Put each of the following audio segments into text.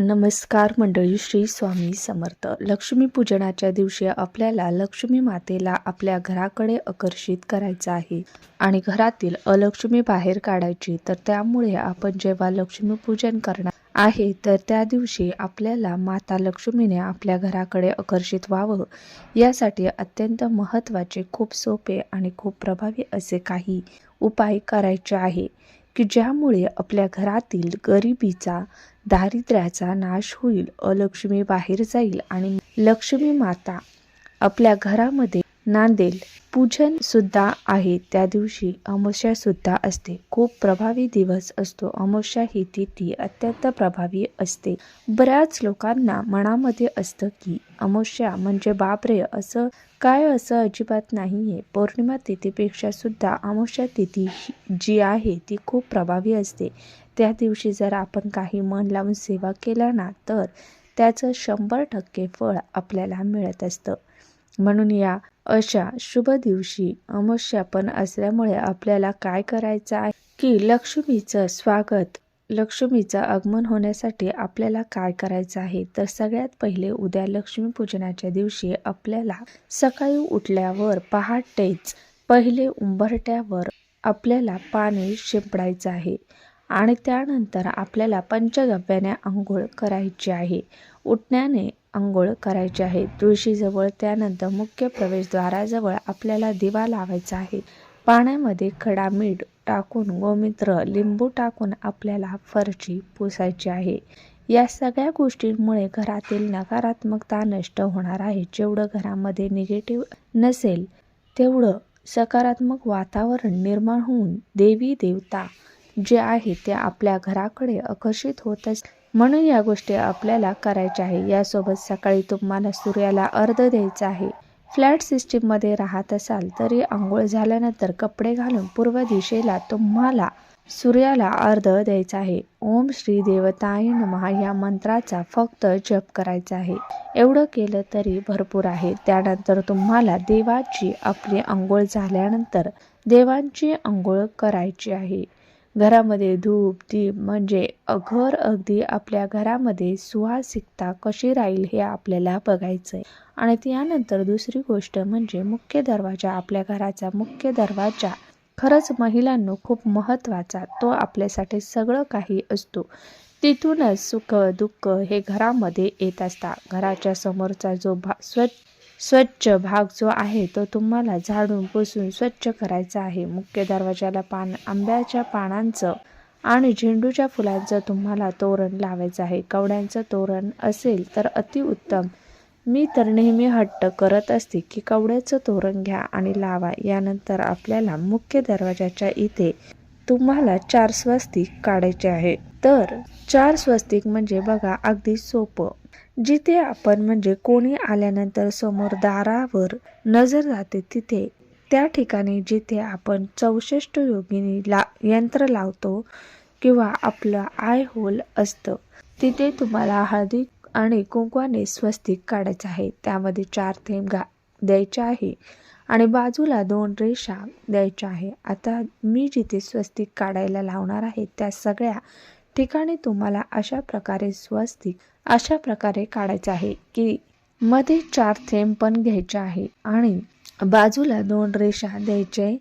नमस्कार मंडळी श्री स्वामी समर्थ. लक्ष्मीपूजनाच्या दिवशी आपल्याला लक्ष्मी मातेला आपल्या घराकडे आकर्षित करायचं आहे आणि घरातील अलक्ष्मी बाहेर काढायची तर त्यामुळे आपण जेव्हा लक्ष्मीपूजन करणार आहे तर त्या दिवशी आपल्याला माता लक्ष्मीने आपल्या घराकडे आकर्षित व्हावं. यासाठी अत्यंत महत्त्वाचे खूप सोपे आणि खूप प्रभावी असे काही उपाय करायचे आहे की ज्यामुळे आपल्या घरातील गरिबीचा दारिद्र्याचा नाश होईल अलक्ष्मी बाहेर जाईल आणि लक्ष्मी माता आपल्या घरामध्ये नांदेल पूजन सुद्धा आहे. त्या दिवशी अमावस्या सुद्धा असते. खूप प्रभावी दिवस असतो. अमावस्या ही तिथी अत्यंत प्रभावी असते. बऱ्याच लोकांना मनामध्ये असतं की अमावस्या म्हणजे बापरे असं काय असं अजिबात नाही आहे पौर्णिमा तिथीपेक्षा सुद्धा अमावस्या तिथी जी आहे ती खूप प्रभावी असते. त्या दिवशी जर आपण काही मन लावून सेवा केल्या ना तर त्याचं शंभर टक्के फळ आपल्याला मिळत असतं. म्हणून या अशा शुभ दिवशी अमावस्या पण असल्यामुळे आपल्याला काय करायचं आहे? की लक्ष्मीचं स्वागत लक्ष्मीचं आगमन होण्यासाठी आपल्याला काय करायचं आहे? तर सगळ्यात पहिले उद्या लक्ष्मीपूजनाच्या दिवशी आपल्याला सकाळी उठल्यावर पहाटेच पहिले उंबरट्यावर आपल्याला पाणी शिंपडायचं आहे आणि त्यानंतर आपल्याला पंचगव्याने आंघोळ करायची आहे. उठण्याने आंघोळ करायची आहे. तुळशीजवळ त्यानंतर मुख्य प्रवेशद्वाराजवळ आपल्याला दिवा लावायचा आहे. पाण्यामध्ये खडा मीठ टाकून गोमित्र लिंबू टाकून आपल्याला फरची पुसायची आहे. या सगळ्या गोष्टींमुळे घरातील नकारात्मकता नष्ट होणार आहे. जेवढं घरामध्ये निगेटिव्ह नसेल तेवढं सकारात्मक वातावरण निर्माण होऊन देवी देवता जे आहे ते आपल्या घराकडे आकर्षित होत अस म्हणून या गोष्टी आपल्याला करायच्या आहे. यासोबत सकाळी तुम्हाला सूर्याला अर्ध द्यायचा आहे. फ्लॅट सिस्टीममध्ये राहत असाल तरी आंघोळ झाल्यानंतर कपडे घालून पूर्व दिशेला तुम्हाला सूर्याला अर्ध द्यायचा आहे. ओम श्री देवताय नमः या मंत्राचा फक्त जप करायचा आहे. एवढं केलं तरी भरपूर आहे. त्यानंतर तुम्हाला देवाची आपली आंघोळ झाल्यानंतर देवांची आंघोळ करायची आहे. घरामध्ये धूप दीप म्हणजे घर अगदी आपल्या घरामध्ये सुवासिकता कशी राहील हे आपल्याला बघायचं आहे आणि त्यानंतर दुसरी गोष्ट म्हणजे मुख्य दरवाजा आपल्या घराचा मुख्य दरवाजा. खरंच महिलांनो खूप महत्त्वाचा तो आपल्यासाठी सगळं काही असतो. तिथूनच सुख दुःख हे घरामध्ये येत असतात. घराच्या समोरचा जो भा स्वच्छ स्वच्छ भाग जो आहे तो तुम्हाला झाडून पुसून स्वच्छ करायचा आहे. मुख्य दरवाजाला पान आंब्याच्या पानांचं आणि झेंडूच्या फुलांचं तुम्हाला तोरण लावायचं आहे. कवड्यांचं तोरण असेल तर अतिउत्तम मी तर नेहमी हट्ट करत असते की कवड्याचं तोरण घ्या आणि लावा. यानंतर आपल्याला मुख्य दरवाजाच्या इथे तुम्हाला चार स्वस्तिक काढायचे आहे. तर चार स्वस्तिक म्हणजे बघा अगदी सोपं. जिथे आपण म्हणजे कोणी आल्यानंतर समोर दारावर नजर जाते तिथे त्या ठिकाणी जिथे आपण चौसष्ट योगिनी ला यंत्र लावतो किंवा आपलं आय होल असतं तिथे तुम्हाला हळदी आणि कुंकवाने स्वस्तिक काढायचं आहे. त्यामध्ये चार थेंब घा द्यायचे आहे आणि बाजूला दोन रेषा द्यायच्या आहे. आता मी जिथे स्वस्तिक काढायला लावणार आहे त्या सगळ्या ठिकाणी तुम्हाला अशा प्रकारे स्वस्तिक अशा प्रकारे काढायचं आहे की मध्ये चार थेंब पण घ्यायचे आहे आणि बाजूला दोन रेषा द्यायचे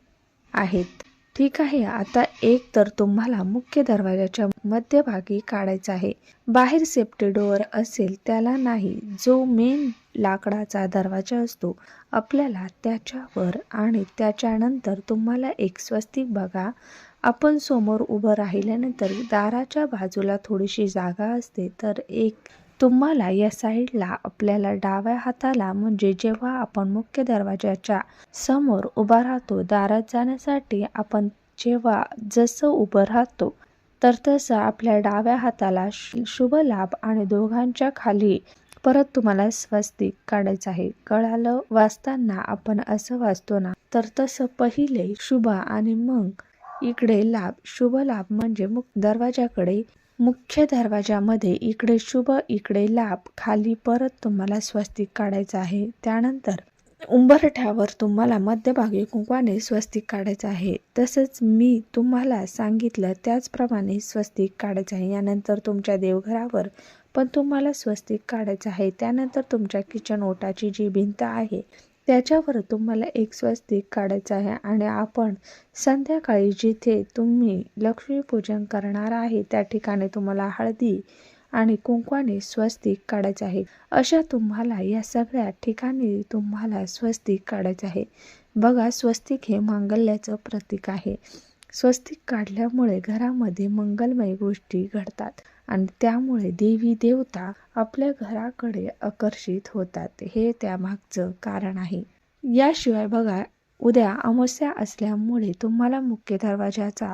आहेत. ठीक आहे. आता एक तर तुम्हाला मुख्य दरवाजाच्या मध्यभागी काढायचा आहे. बाहेर सेफ्टी डोअर असेल त्याला नाही. जो मेन लाकडाचा दरवाजा असतो आपल्याला त्याच्यावर आणि त्याच्यानंतर तुम्हाला एक स्वस्तिक बघा. आपण समोर उभं राहिल्यानंतर दाराच्या बाजूला थोडीशी जागा असते तर एक तुम्हाला या साईडला आपल्याला डाव्या हाताला म्हणजे जेव्हा आपण मुख्य दरवाजाच्या समोर उभा राहतो दारात जाण्यासाठी आपण जेव्हा जसं उभं राहतो तर तसं आपल्या डाव्या हाताला शुभ लाभ आणि दोघांच्या खाली परत तुम्हाला स्वस्तिक काढायचं आहे. कळालं? वाचताना आपण असं वाचतो ना? तर तसं पहिले शुभ आणि मग इकडे लाभ. शुभ लाभ म्हणजे मुख दरवाजाकडे मुख्य दरवाजामध्ये इकडे शुभ इकडे लाभ खाली परत तुम्हाला स्वस्तिक काढायचं आहे. त्यानंतर उंबरठ्यावर तुम्हाला मध्यभागी कुंकवाने स्वस्तिक काढायचं आहे. तसंच मी तुम्हाला सांगितलं त्याचप्रमाणे स्वस्तिक काढायचं आहे. यानंतर तुमच्या देवघरावर पण तुम्हाला स्वस्तिक काढायचं आहे. त्यानंतर तुमच्या किचन ओटाची जी भिंत आहे त्याच्यावर तुम्हाला एक स्वस्तिक काढायचं आहे आणि आपण संध्याकाळी जिथे तुम्ही लक्ष्मीपूजन करणार आहे त्या ठिकाणी तुम्हाला हळदी आणि कुंकवाने स्वस्तिक काढायचं आहे. अशा तुम्हाला या सगळ्या ठिकाणी तुम्हाला स्वस्तिक काढायचं आहे. बघा स्वस्तिक हे मांगल्याचं प्रतीक आहे. स्वस्तिक काढल्यामुळे घरामध्ये मंगलमय गोष्टी घडतात. आणि त्यामुळे देवी देवता आपल्या घराकडे आकर्षित होतात. हे त्यामागचं कारण आहे. याशिवाय बघा उद्या अमावस्या असल्यामुळे तुम्हाला मुख्य दरवाजाचा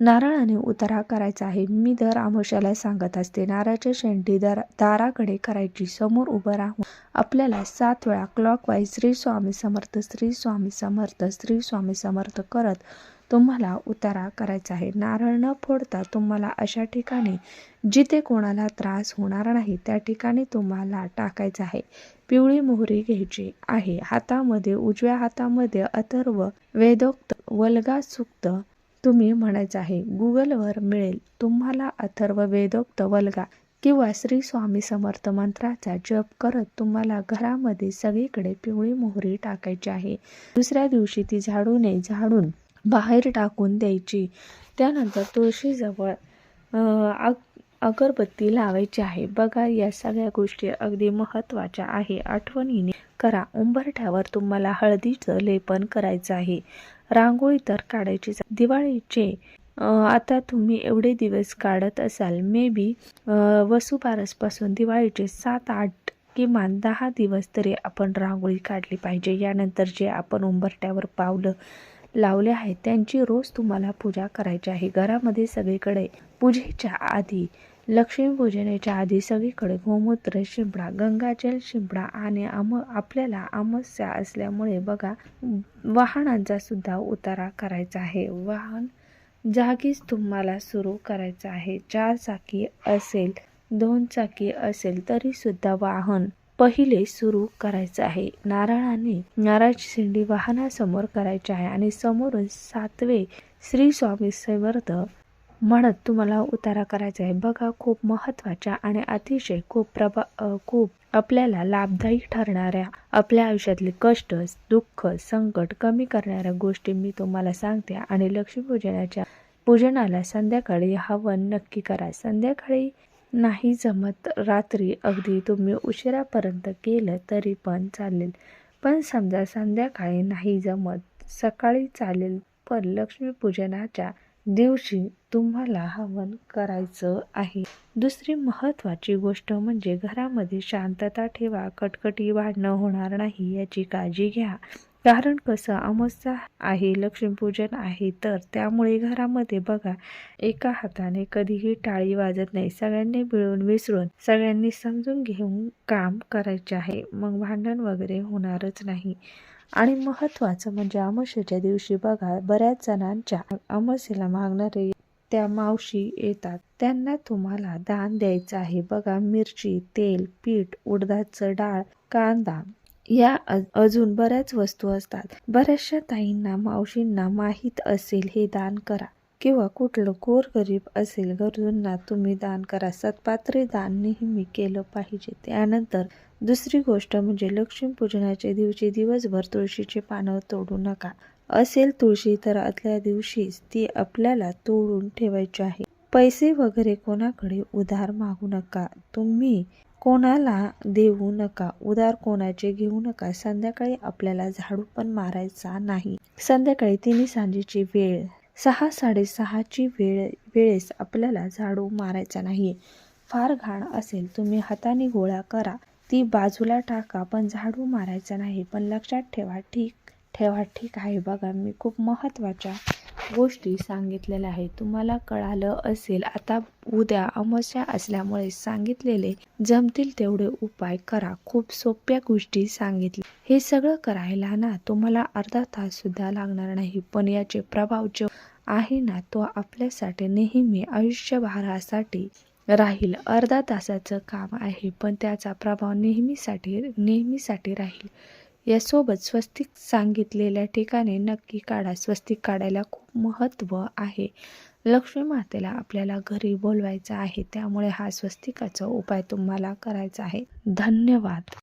नारळाने उतारा करायचा आहे. मी दर अमावस्याला सांगत असते नारळाच्या शेंडी दर दाराकडे करायची. समोर उभं राहून आपल्याला सात वेळा क्लॉक वाईज श्री स्वामी समर्थ श्री स्वामी समर्थ श्री स्वामी समर्थ करत तुम्हाला उतारा करायचा आहे. नारळ न फोडता तुम्हाला अशा ठिकाणी जिथे कोणाला त्रास होणार नाही त्या ठिकाणी तुम्हाला टाकायचं आहे. पिवळी मोहरी घ्यायची आहे. हातामध्ये उजव्या हातामध्ये अथर्व वेदोक्त वल्गा सुक्त तुम्ही म्हणायचं आहे. गुगलवर मिळेल तुम्हाला अथर्व वेदोक्त वल्गा किंवा श्री स्वामी समर्थ मंत्राचा जप करत तुम्हाला घरामध्ये सगळीकडे पिवळी मोहरी टाकायची आहे. दुसऱ्या दिवशी ती झाडूने झाडून बाहेर टाकून द्यायची. त्यानंतर तुळशीजवळ अग अगरबत्ती लावायची आहे. बघा या सगळ्या गोष्टी अगदी महत्त्वाच्या आहे. आठवणीने करा. उंबरठ्यावर तुम्हाला हळदीचं लेपन करायचं आहे. रांगोळी तर काढायची दिवाळीचे आता तुम्ही एवढे दिवस काढत असाल. मे बी वसुबारसपासून दिवाळीचे सात आठ किमान दहा दिवस तरी आपण रांगोळी काढली पाहिजे. यानंतर जे आपण उंबरट्यावर पावलं लावले आहेत. त्यांची रोज तुम्हाला पूजा करायची आहे. घरामध्ये सगळीकडे पूजेच्या आधी लक्ष्मीपूजनेच्या आधी सगळीकडे गोमूत्र शिंपडा गंगाजल शिंपडा आणि आम आपल्याला अमावस्या असल्यामुळे बघा वाहनांचा सुद्धा उतारा करायचा आहे. वाहन जागीच तुम्हाला सुरू करायचं आहे. चार चाकी असेल दोन चाकी असेल तरी सुद्धा वाहन पहिले सुरू करायचं आहे. नारळाने नारळाची शेंडी वाहनासमोर करायची आहे आणि समोरून सातवे श्री स्वामी समर्थ म्हणत तुम्हाला उतारा करायचा आहे. बघा खूप महत्त्वाच्या आणि अतिशय खूप प्रभा खूप आपल्याला लाभदायी ठरणाऱ्या आपल्या आयुष्यातले कष्ट दुःख संकट कमी करणाऱ्या गोष्टी मी तुम्हाला सांगते आणि लक्ष्मीपूजनाच्या पूजनाला संध्याकाळी हवन नक्की करा. संध्याकाळी नाही जमत. रात्री अगदी तुम्ही उशिरापर्यंत केलं तरी पण चालेल. पण समजा संध्याकाळी नाही जमत सकाळी चालेल. पण लक्ष्मीपूजनाच्या दिवशी तुम्हाला हवन करायचं आहे. दुसरी महत्त्वाची गोष्ट म्हणजे घरामध्ये शांतता ठेवा. कटकटी वाढणं होणार नाही याची काळजी घ्या. कारण कसं अमावस्या आहे लक्ष्मीपूजन आहे तर त्यामुळे घरामध्ये बघा एका हाताने कधीही टाळी वाजत नाही. सगळ्यांनी मिळून विसरून सगळ्यांनी समजून घेऊन काम करायचे आहे. मग भांडण वगैरे होणारच नाही. आणि महत्त्वाचं म्हणजे अमावस्येच्या दिवशी बघा बऱ्याच जणांच्या अमावस्येला मागणारे त्या मावशी येतात. त्यांना तुम्हाला दान द्यायचं आहे. बघा मिरची तेल पीठ उडदाचं डाळ कांदा या अजून बऱ्याच वस्तू असतात. बऱ्याचशा ताईंना मावशींना माहीत असेल हे दान करा. किंवा कुठलं गरीब असेल गरजूंना तुम्ही दान करा. सत्पात्री दान नेहमी केलं पाहिजे. त्यानंतर दुसरी गोष्ट म्हणजे लक्ष्मीपूजनाच्या दिवशी दिवसभर तुळशीची पानं तोडू नका. असेल तुळशी तर आदल्या दिवशीच ती आपल्याला तोडून ठेवायची आहे. पैसे वगैरे कोणाकडे उधार मागू नका. तुम्ही कोणाला देऊ नका उदार कोणाचे घेऊ नका संध्याकाळी आपल्याला झाडू पण मारायचा नाही. संध्याकाळी तिन्ही सांजेची वेळ सहा साडेसहाची वेळ वेळेस आपल्याला झाडू मारायचा नाही. फार घाण असेल तुम्ही हाताने गोळा करा. ती बाजूला टाका पण झाडू मारायचा नाही. पण लक्षात ठेवा ठीक ठेवा ठीक आहे. बघा मी खूप महत्त्वाच्या गोष्टी सांगितलेल्या आहेत. तुम्हाला कळालं असेल आता उद्या अमावस्या असल्यामुळे सांगितलेले जमतील तेवढे उपाय करा. खूप सोप्या गोष्टी सांगितल्या. हे सगळं करायला ना तुम्हाला अर्धा तास सुद्धा लागणार नाही. पण याचे प्रभाव जो आहे ना तो आपल्यासाठी नेहमी आयुष्यभारासाठी राहील. अर्धा तासाचं काम आहे पण त्याचा प्रभाव नेहमीसाठी नेहमीसाठी राहील. यासोबत स्वस्तिक सांगितलेल्या ठिकाणी नक्की काढा. स्वस्तिक काढायला खूप महत्त्व आहे. लक्ष्मी मातेला आपल्याला घरी बोलवायचं आहे. त्यामुळे हा स्वस्तिकाचा उपाय तुम्हाला करायचा आहे. धन्यवाद.